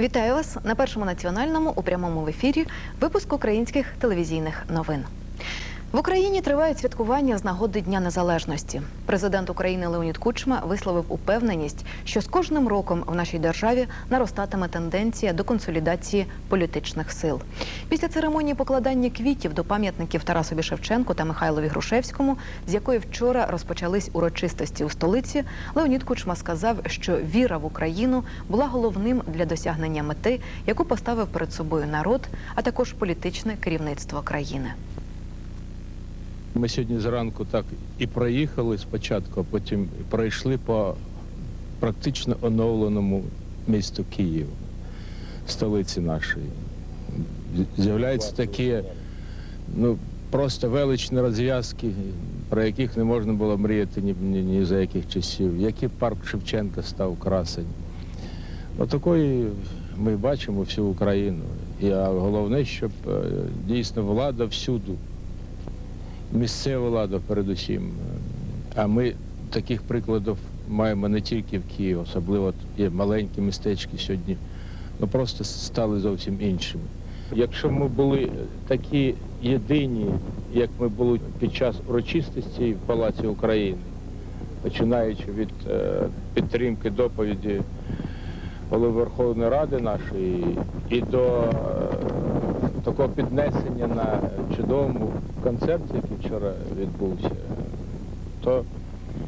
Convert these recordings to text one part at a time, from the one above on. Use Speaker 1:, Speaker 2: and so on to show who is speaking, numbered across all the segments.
Speaker 1: Вітаю вас на першому національному у прямому ефірі випуск українських телевізійних новин. В Україні тривають святкування з нагоди Дня Незалежності. Президент України Леонід Кучма висловив упевненість, що з кожним роком в нашій державі наростатиме тенденція до консолідації політичних сил. Після церемонії покладання квітів до пам'ятників Тарасові Шевченку та Михайлові Грушевському, з якої вчора розпочались урочистості у столиці, Леонід Кучма сказав, що віра в Україну була головним для досягнення мети, яку поставив перед собою народ, а також політичне керівництво країни.
Speaker 2: Ми сьогодні зранку так і проїхали спочатку, а потім пройшли по практично оновленому місту Київ, столиці нашої. З'являються такі ну, просто величні розв'язки, про яких не можна було мріяти ні, ні, ні за яких часів, який парк Шевченка став красень. Отакої ми бачимо всю Україну. І головне, щоб е, дійсно влада всюди місцева влада передусім. А ми таких прикладів маємо не тільки в Києві, особливо є маленькі містечки сьогодні, ну просто стали зовсім іншими. Якщо ми були такі єдині, як ми були під час урочистості в Палаці України, починаючи від е, підтримки доповіді голови Верховної Ради нашої і до е, такого піднесення на чудовому концерті, який вчора відбувся, то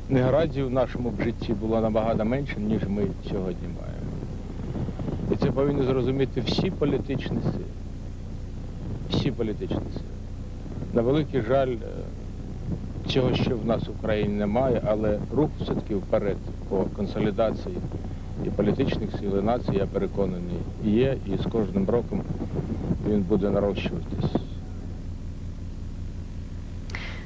Speaker 2: негараздів в нашому б житті було набагато менше, ніж ми сьогодні маємо. І це повинні зрозуміти всі політичні сили. Всі політичні сили. На великий жаль, е, цього ще в нас в Україні немає, але рух все-таки вперед по консолідації і політичних сил, і нації, я переконаний, є, і з кожним роком він буде нарощуватись.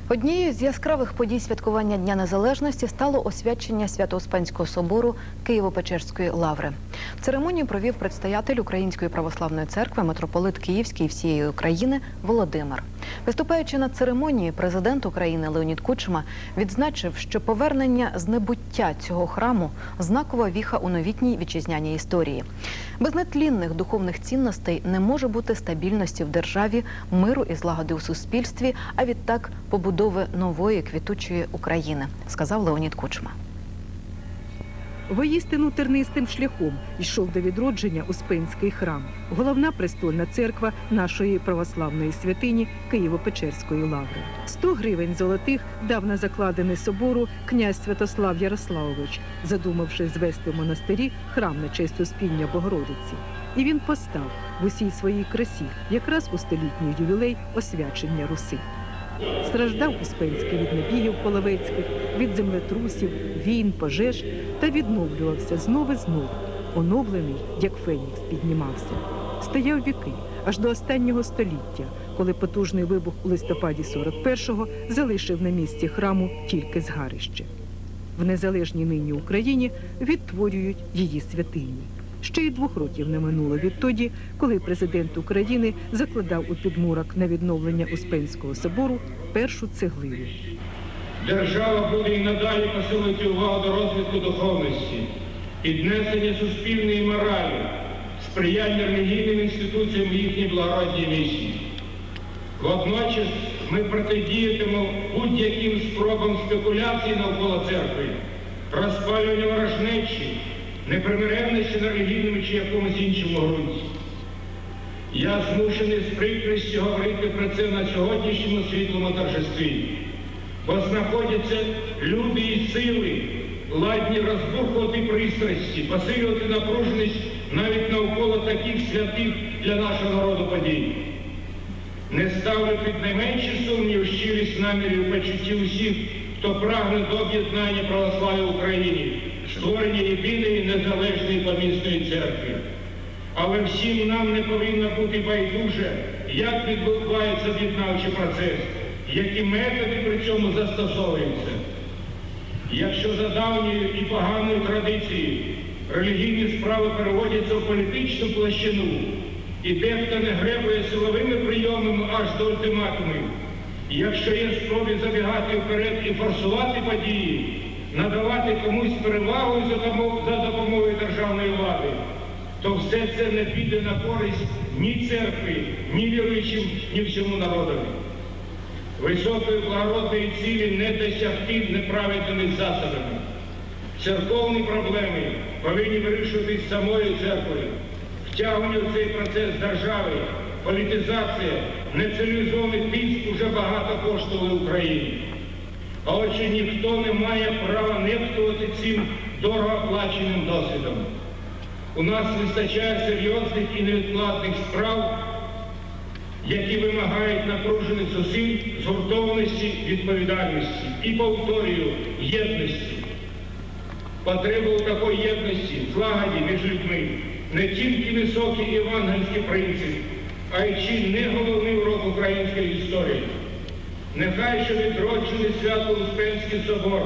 Speaker 1: Однією з яскравих подій святкування Дня Незалежності стало освячення Свято-Успенського собору Києво-Печерської лаври. Церемонію провів предстоятель Української православної церкви, митрополит Київський і всієї України Володимир. Виступаючи на церемонії, президент України Леонід Кучма відзначив, що повернення з небуття цього храму знакова віха у новітній вітчизняній історії. Без нетлінних духовних цінностей не може бути стабільності в державі, миру і злагоди у суспільстві, а відтак побудови нової квітучої України, сказав Леонід Кучма.
Speaker 3: Воістину тернистим шляхом йшов до відродження Успенський храм, головна престольна церква нашої православної святині Києво-Печерської лаври. 100 гривень золотих дав на закладений собору князь Святослав Ярославович, задумавши звести в монастирі храм на честь Успіння Богородиці. І він постав в усій своїй красі, якраз у столітній ювілей освячення Руси. Страждав Успенський від набігів половецьких, від землетрусів, війн, пожеж та відновлювався знов і знов, оновлений, як Фенікс піднімався. Стояв віки аж до останнього століття, коли потужний вибух у листопаді 41-го залишив на місці храму тільки згарище. В незалежній нині Україні відтворюють її святині. Ще й двох років не минуло відтоді, коли президент України закладав у підмурок на відновлення Успенського собору першу цеглину.
Speaker 4: Держава буде і надалі посилити увагу до розвитку духовності, піднесення суспільної моралі, сприяння релігійним інституціям їхній благородній місії. Водночас ми протидіятимемо будь-яким спробам спекуляції навколо церкви, розпалювання ворожнечі, непримиренності на релігійному чи якомусь іншому ґрунті. Я змушений з прикрістю говорити про це на сьогоднішньому світлому торжестві бо знаходяться люди і сили, ладні розбухувати пристрасті, посилювати напруженість навіть навколо таких святих для нашого народу подій. Не ставлю під найменші сумнів щирість намірів почуттів усіх, хто прагне до об'єднання православ'я в Україні, створення єдиної незалежної помісної церкви. Але всім нам не повинно бути байдуже, як відбувається об'єднавчий процес, які методи при цьому застосовуються. Якщо за давньою і поганою традицією релігійні справи переводяться в політичну площину, і дехто не гребує силовими прийомами аж до ультиматумів, якщо є спроби забігати вперед і форсувати події, надавати комусь перевагу за допомогою державної влади, то все це не піде на користь ні церкви, ні віруючим, ні всьому народові. Високої благородної цілі не досягти неправедними засобами. Церковні проблеми повинні вирішуватись самою церквою. Втягування в цей процес держави, політизація, нецивілізований тиск уже багато коштували Україні. А отже, ніхто не має права нехтувати цим дорогоплаченим досвідом. У нас вистачає серйозних і невідкладних справ, які вимагають напружених зусиль, згуртованості, відповідальності і повторюю єдності. Потребу у такої єдності, злагоді між людьми не тільки високий євангельський принцип, а й чи не головний урок української історії. Нехай що відроджений свято Успенський собор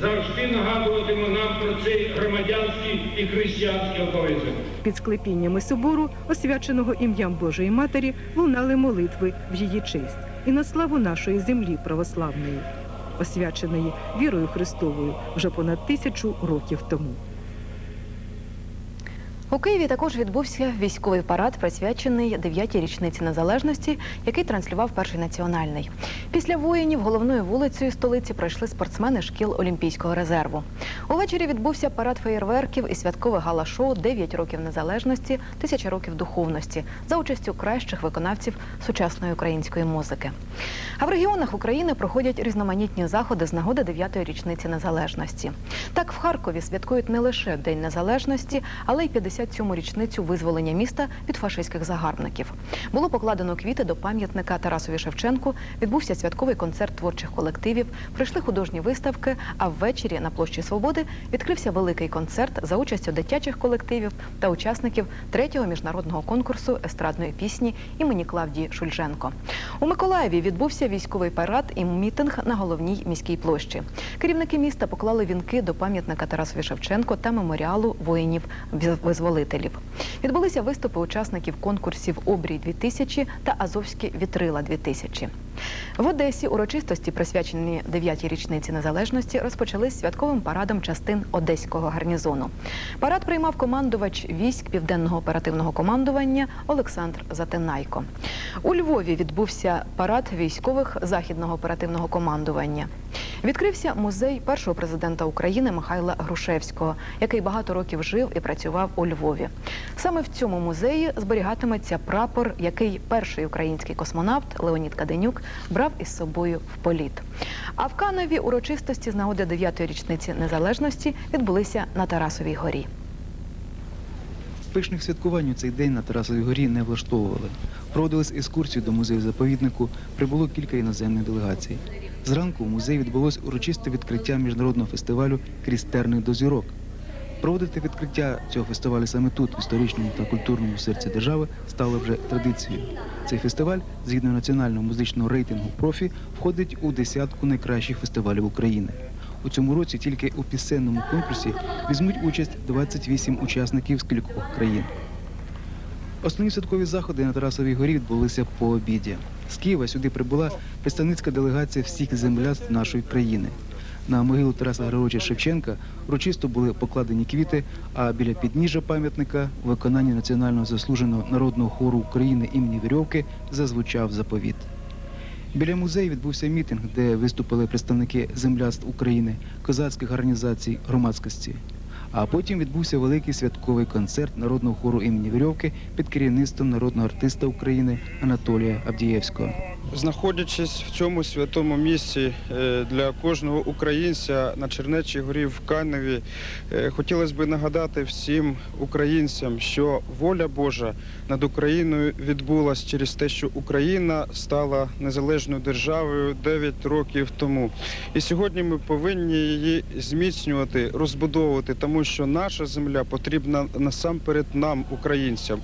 Speaker 4: завжди нагадуватиме нам про цей громадянський і християнський обов'язок.
Speaker 3: Під склепіннями собору, освяченого ім'ям Божої Матері, лунали молитви в її честь і на славу нашої землі православної, освяченої вірою Христовою вже понад тисячу років тому.
Speaker 1: У Києві також відбувся військовий парад, присвячений 9-й річниці незалежності, який транслював перший національний. Після воїнів головною вулицею столиці пройшли спортсмени шкіл Олімпійського резерву. Увечері відбувся парад феєрверків і святкове гала-шоу «9 років незалежності, тисяча років духовності за участю кращих виконавців сучасної української музики. А в регіонах України проходять різноманітні заходи з нагоди 9-ї річниці незалежності. Так в Харкові святкують не лише День Незалежності, але й 57-му річницю визволення міста від фашистських загарбників. Було покладено квіти до пам'ятника Тарасові Шевченку. Відбувся святковий концерт творчих колективів, прийшли художні виставки. А ввечері на площі Свободи відкрився великий концерт за участю дитячих колективів та учасників третього міжнародного конкурсу естрадної пісні імені Клавдії Шульженко. У Миколаєві відбувся військовий парад і мітинг на головній міській площі. Керівники міста поклали вінки до пам'ятника Тарасові Шевченко та меморіалу воїнів-визволителів. Відбулися виступи учасників конкурсів Обрій 2000 та Азовські вітрила 2000 В Одесі урочистості, присвячені 9-й річниці незалежності, розпочались святковим парадом частин одеського гарнізону. Парад приймав командувач військ південного оперативного командування Олександр Затинайко. У Львові відбувся парад військових західного оперативного командування. Відкрився музей першого президента України Михайла Грушевського, який багато років жив і працював у Львові. Саме в цьому музеї зберігатиметься прапор, який перший український космонавт Леонід Каденюк брав із собою в політ. А в Канові урочистості з нагоди 9-ї річниці незалежності відбулися на Тарасовій горі.
Speaker 5: Пишних святкувань у цей день на Тарасовій горі не влаштовували. Проводились екскурсії до музею заповіднику, прибуло кілька іноземних делегацій. Зранку в музеї відбулось урочисте відкриття міжнародного фестивалю Крізь терни до зірок. Проводити відкриття цього фестивалю саме тут, в історичному та культурному серці держави, стало вже традицією. Цей фестиваль, згідно національного музичного рейтингу профі, входить у десятку найкращих фестивалів України. У цьому році тільки у пісенному конкурсі візьмуть участь 28 учасників з кількох країн. Основні святкові заходи на Тарасовій горі відбулися по обіді. З Києва сюди прибула представницька делегація всіх земляств нашої країни. На могилу Тараса Григоровича Шевченка урочисто були покладені квіти, а біля підніжжя пам'ятника у виконанні національного заслуженого народного хору України імені Вірьовки зазвучав заповіт. Біля музею відбувся мітинг, де виступили представники земляств України, козацьких організацій, громадськості. А потім відбувся великий святковий концерт народного хору імені Вірьовки під керівництвом народного артиста України Анатолія Авдієвського.
Speaker 6: Знаходячись в цьому святому місці е, для кожного українця на Чернечій горі в Каневі, е, хотілося б нагадати всім українцям, що воля Божа над Україною відбулась через те, що Україна стала незалежною державою 9 років тому. І сьогодні ми повинні її зміцнювати, розбудовувати, що наша земля потрібна насамперед нам, українцям.